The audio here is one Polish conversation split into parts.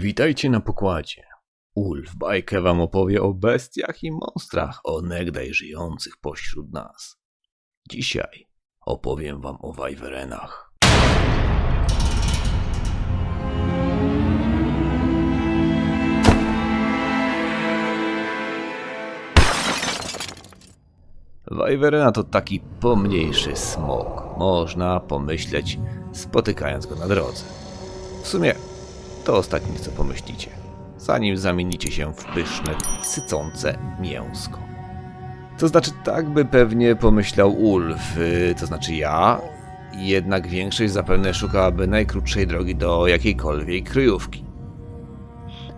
Witajcie na pokładzie. Ulf bajkę wam opowie o bestiach i monstrach onegdaj żyjących pośród nas. Dzisiaj opowiem wam o wajwerenach. Wajwerena to taki pomniejszy smok. Można pomyśleć, spotykając go na drodze. W sumie to ostatnie, co pomyślicie, zanim zamienicie się w pyszne, sycące mięsko. To znaczy, tak by pewnie pomyślał Ulf, yy, to znaczy ja, jednak większość zapewne szukałaby najkrótszej drogi do jakiejkolwiek kryjówki.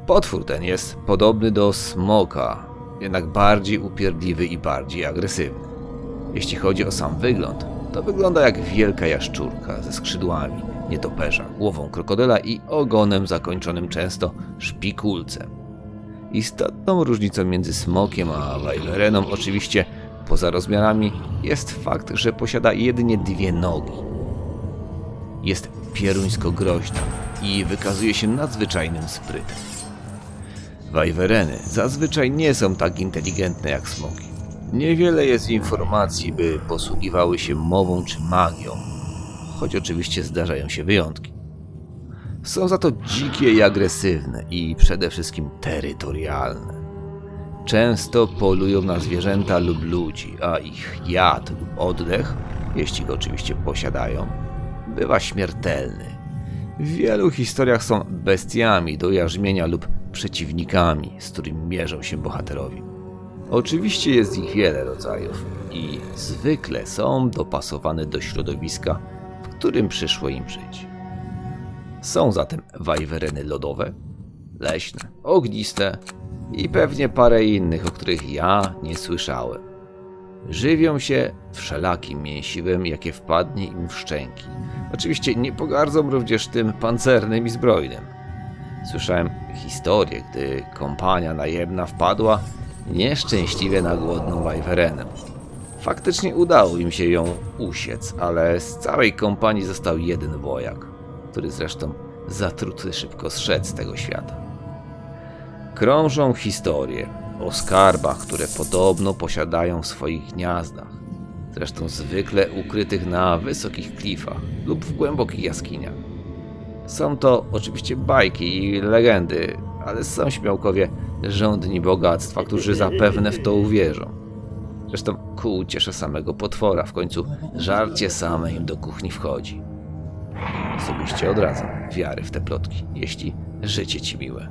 Potwór ten jest podobny do smoka, jednak bardziej upierdliwy i bardziej agresywny. Jeśli chodzi o sam wygląd, to wygląda jak wielka jaszczurka ze skrzydłami, nietoperza, głową krokodyla i ogonem zakończonym często szpikulcem. Istotną różnicą między smokiem a wajwereną, oczywiście poza rozmiarami, jest fakt, że posiada jedynie dwie nogi. Jest pieruńsko groźna i wykazuje się nadzwyczajnym sprytem. Wajwereny zazwyczaj nie są tak inteligentne jak smoki. Niewiele jest informacji, by posługiwały się mową czy magią, choć oczywiście zdarzają się wyjątki. Są za to dzikie i agresywne i przede wszystkim terytorialne. Często polują na zwierzęta lub ludzi, a ich jad lub oddech, jeśli go oczywiście posiadają, bywa śmiertelny. W wielu historiach są bestiami do jarzmienia lub przeciwnikami, z którymi mierzą się bohaterowie. Oczywiście jest ich wiele rodzajów i zwykle są dopasowane do środowiska, którym przyszło im żyć. Są zatem wajwereny lodowe, leśne, ogniste i pewnie parę innych, o których ja nie słyszałem. Żywią się wszelakim mięsiwem, jakie wpadnie im w szczęki. Oczywiście nie pogardzą również tym pancernym i zbrojnym. Słyszałem historię, gdy kompania najemna wpadła nieszczęśliwie na głodną wajwerenę. Faktycznie udało im się ją usiec, ale z całej kompanii został jeden wojak, który zresztą zatruty szybko zszedł z tego świata. Krążą historie o skarbach, które podobno posiadają w swoich gniazdach, zresztą zwykle ukrytych na wysokich klifach lub w głębokich jaskiniach. Są to oczywiście bajki i legendy, ale są śmiałkowie żądni bogactwa, którzy zapewne w to uwierzą. Zresztą ku uciesze samego potwora, w końcu żarcie same im do kuchni wchodzi. Osobiście odradzam wiary w te plotki, jeśli życie ci miłe.